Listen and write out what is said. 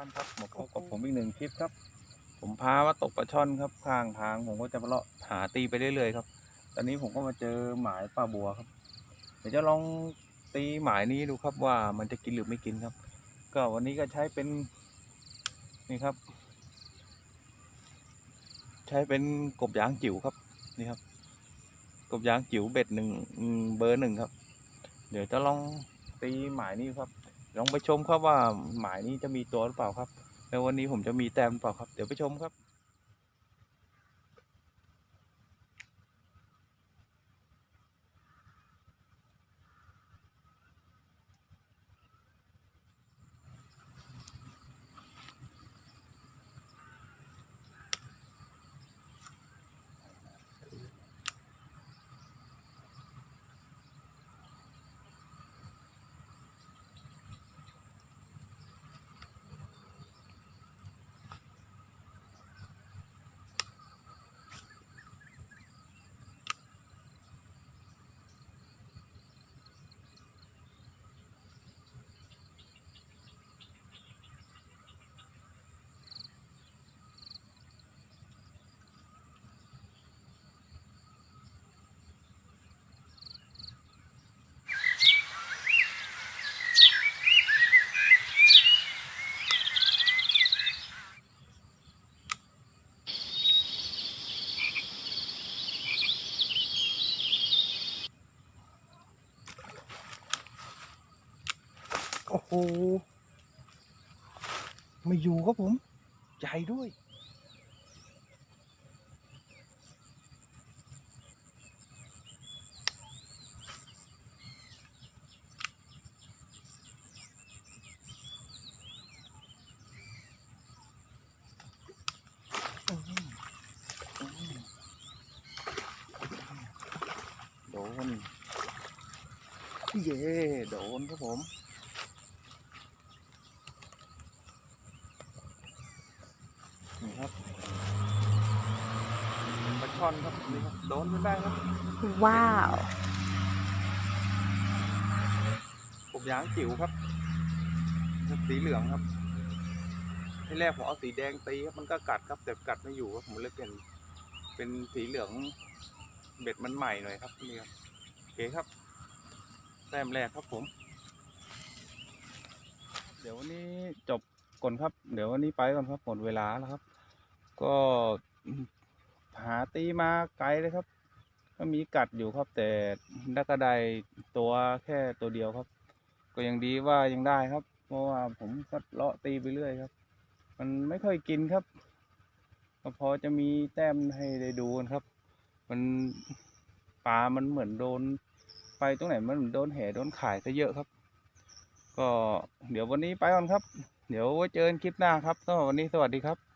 ท่านครับมาพบกับผมอีกหนึ่งคลิปครับ ผมพาว่าตกปลาช่อนครับข้างทางผมก็จะมาเลาะหาตีไปเรื่อยๆครับ ตอนนี้ผมก็มาเจอหมายปลาบัวครับ เดี๋ยวจะลองตีหมายนี้ดูครับว่ามันจะกินหรือไม่กินครับ ก็วันนี้ก็ใช้เป็นนี่ครับ ใช้เป็นกบยางจิ๋วครับนี่ครับ กบยางจิ๋วเบ็ดหนึ่งอืมเบอร์หนึ่งครับ เดี๋ยวจะลองตีหมายนี้ครับ ลองไปชมครับว่าหมายนี้จะมีตัวหรือเปล่าครับในววันนี้ผมจะมีแต้มหรือเปล่าครับ เดี๋ยวไปชมครับ โอ้โหไม่อยู่ครับผมใหญ่ด้วยอืมอืมโดน เย่โดนครับผม นี่ครับปลา ช่อนครับนี่ครับโดนจนได้ครับว้าวกบยางจิ๋วครับครับ สีเหลืองครับที่แรกผมเอาสีแดงตีครับมันก็กัดครับแต่กัดไม่อยู่ครับผมเลยเปลี่ยนเป็นสีเหลืองเบ็ดมันใหม่หน่อยครับนี่ครับโอเคครับ แต้มแรกครับผม เดี๋ยววันนี้จบก่อนครับ เดี๋ยววันนี้ไปก่อนครับหมดเวลาแล้วครับ ก็ หาตีมาไกลเลยครับ ก็มีกัดอยู่ครับ แต่ได้กระไดตัวแค่ตัวเดียวครับ ก็ยังดีว่ายังได้ครับ เพราะว่าผมก็เลาะตีไปเรื่อยครับ มันไม่ค่อยกินครับก็พอจะมีแต้มให้ได้ดูกันครับ มันปลามันเหมือนโดน ไปตรงไหนมันเหมือนโดนแห่โดนขายซะเยอะครับ ก็เดี๋ยววันนี้ไปก่อนครับ เดี๋ยวไว้เจอกันคลิปหน้าครับสำหรับวันนี้สวัสดีครับ